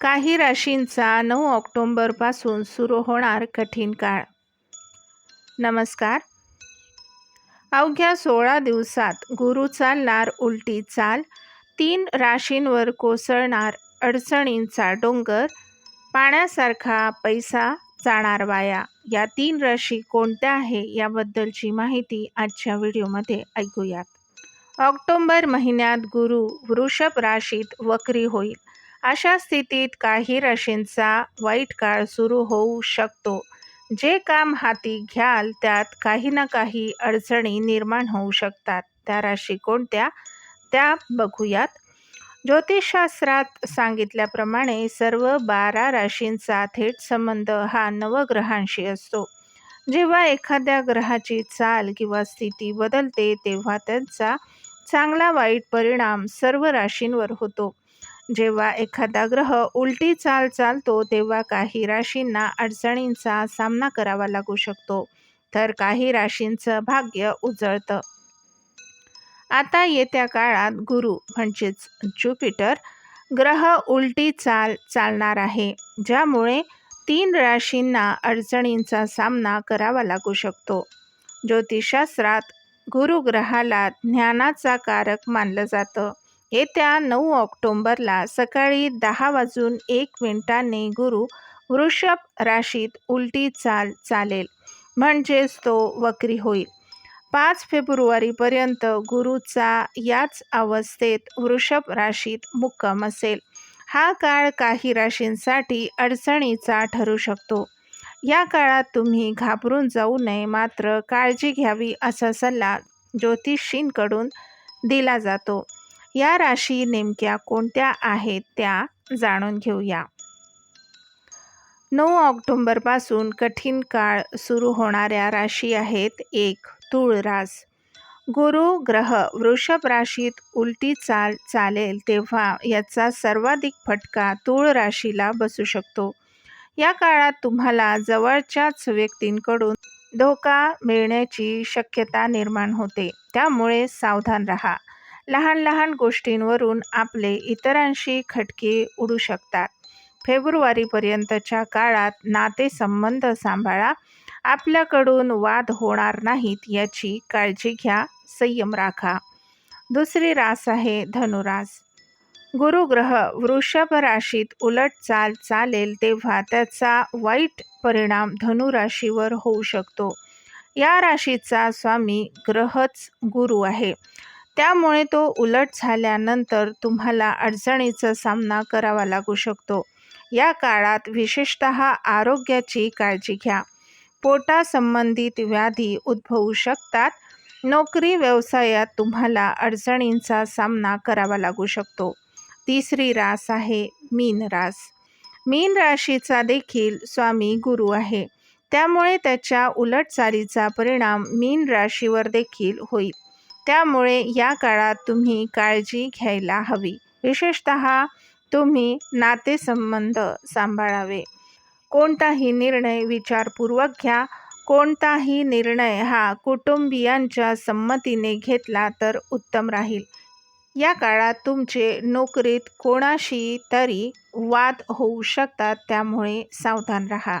काही राशींचा नऊ ऑक्टोंबरपासून सुरू होणार कठीण काळ. नमस्कार. अवघ्या सोळा दिवसात गुरु चालणार उलटी चाल तीन राशींवर कोसळणार अडचणींचा डोंगर पाण्यासारखा पैसा जाणार वाया. या तीन राशी कोणत्या आहे याबद्दलची माहिती आजच्या व्हिडिओमध्ये ऐकूयात. ऑक्टोंबर महिन्यात गुरु वृषभ राशीत वक्री होईल. अशा स्थितीत काही राशींचा वाईट काळ सुरू होऊ शकतो. जे काम हाती घ्याल त्यात काही ना काही अडचणी निर्माण होऊ शकतात. त्या राशी कोणत्या? त्या बघूयात. ज्योतिषशास्त्रात सांगितल्याप्रमाणे सर्व बारा राशींचा थेट संबंध हा नवग्रहांशी असतो. जेव्हा एखाद्या ग्रहाची चाल किंवा स्थिती बदलते तेव्हा त्यांचा चांगला वाईट परिणाम सर्व राशींवर होतो. जेव्हा एखादा ग्रह उलटी चाल चालतो तेव्हा काही राशींना अडचणींचा सामना करावा लागू शकतो तर काही राशींचं भाग्य उजळतं. आता येत्या काळात गुरु म्हणजेच ज्युपिटर ग्रह उलटी चाल चालणार आहे ज्यामुळे तीन राशींना अडचणींचा सामना करावा लागू शकतो. ज्योतिषशास्त्रात गुरुग्रहाला ज्ञानाचा कारक मानलं जातं. येत्या नऊ ऑक्टोंबरला सकाळी दहा वाजून एक मिनिटांनी गुरु वृषभ राशीत उलटी चाल चालेल. म्हणजेच तो वक्री होईल. पाच फेब्रुवारीपर्यंत गुरुचा याच अवस्थेत वृषभ राशीत मुक्काम असेल. हा काळ काही राशींसाठी अडचणीचा ठरू शकतो. या काळात तुम्ही घाबरून जाऊ नये मात्र काळजी घ्यावी असा सल्ला ज्योतिषींकडून दिला जातो. या राशी नेमक्या कोणत्या आहेत त्या जाणून घेऊया. नऊ ऑक्टोंबरपासून कठीण काळ सुरू होणाऱ्या राशी आहेत एक तुळ रास. गुरु ग्रह वृषभ राशीत उलटी चाल चालेल तेव्हा याचा सर्वाधिक फटका तुळ राशीला बसू शकतो. या काळात तुम्हाला जवळच्याच व्यक्तींकडून धोका मिळण्याची शक्यता निर्माण होते. त्यामुळे सावधान राहा. लहान लहान गोष्टींवरून आपले इतरांशी खटके उडू शकतात. फेब्रुवारीपर्यंतच्या काळात नातेसंबंध सांभाळा. आपल्याकडून वाद होणार नाहीत याची काळजी घ्या. संयम राखा. दुसरी रास आहे धनुरास. गुरुग्रह वृषभ राशीत उलट चाल चालेल तेव्हा त्याचा वाईट परिणाम धनुराशीवर होऊ शकतो. या राशीचा स्वामी ग्रहच गुरु आहे. त्यामुळे तो उलट झाल्यानंतर तुम्हाला अडचणीचा सामना करावा लागू शकतो. या काळात विशेषत आरोग्याची काळजी घ्या. पोटासंबंधित व्याधी उद्भवू शकतात. नोकरी व्यवसायात तुम्हाला अडचणींचा सामना करावा लागू शकतो. तिसरी रास आहे मीन रास. मीन राशीचा देखील स्वामी गुरु आहे. त्यामुळे त्याच्या उलटचालीचा परिणाम मीन राशीवर देखील होईल. त्यामुळे या काळात तुम्ही काळजी घ्यायला हवी. विशेषत तुम्ही नातेसंबंध सांभाळावे. कोणताही निर्णय विचारपूर्वक घ्या. कोणताही निर्णय हा कुटुंबियांच्या संमतीने घेतला तर उत्तम राहील. या काळात तुमचे नोकरीत कोणाशी तरी वाद होऊ शकतात त्यामुळे सावधान राहा.